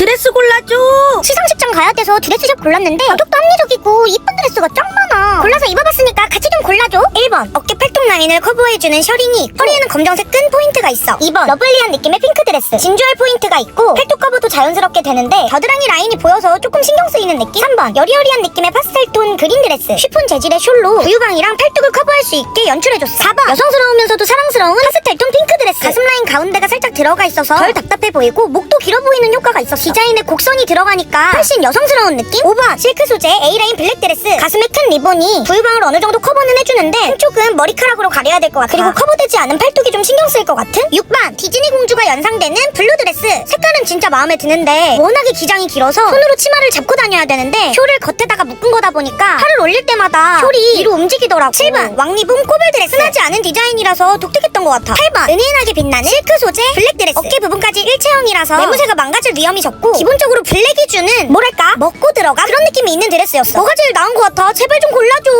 드레스 골라줘. 시상식장 가야 돼서 드레스샵 골랐는데 가격도 합리적이고 이쁜 드레스가 짱 많아. 골라서 입어봤으니까 같이 좀 골라줘. 1번 어깨 팔뚝 라인을 커버해주는 셔링이. 있고 허리에는 검정색 끈 포인트가 있어. 2번 러블리한 느낌의 핑크 드레스. 진주얼 포인트가 있고 팔뚝 커버도 자연스럽게 되는데 겨드랑이 라인이 보여서 조금 신경 쓰이는 느낌? 3번 여리여리한 느낌의 파스텔톤 그린 드레스. 쉬폰 재질의 숄로 부유방이랑 팔뚝을 커버할 수 있게 연출해줬어. 4번 여성스러우면서도 사랑스러운 드레스 가슴 라인 가운데가 살짝 들어가 있어서 덜 답답해 보이고 목도 길어 보이는 효과가 있었어. 디자인에 곡선이 들어가니까 훨씬 여성스러운 느낌? 5번 실크 소재 A라인 블랙 드레스 가슴에 큰 리본이 부유방을 어느 정도 커버는 해주는데 한쪽은 머리카락으로 가려야 될 것 같아. 그리고 커버되지 않은 팔뚝이 좀 신경 쓰일 것 같은? 6번 디즈니 공주가 연상되는 블루 드레스. 색깔은 진짜 마음에 드는데 워낙에 기장이 길어서 손으로 치마를 잡고 다녀야 되는데 숄을 겉에다가 묶은 거다 보니까 팔을 올릴 때마다 숄이 위로 움직이더라고. 7번 왕리붐 꼬불 드레스. 흔하지 않은 디자인이라서 독특 했던 것 같아. 8번 은은하게 빛나는 실크 소재 블랙 드레스. 어깨 부분까지 일체형이라서 매무새가 망가질 위험이 적고 기본적으로 블랙이 주는 뭐랄까 먹고 들어가 그런 느낌이 있는 드레스였어. 뭐가 제일 나은 것 같아? 제발 좀 골라줘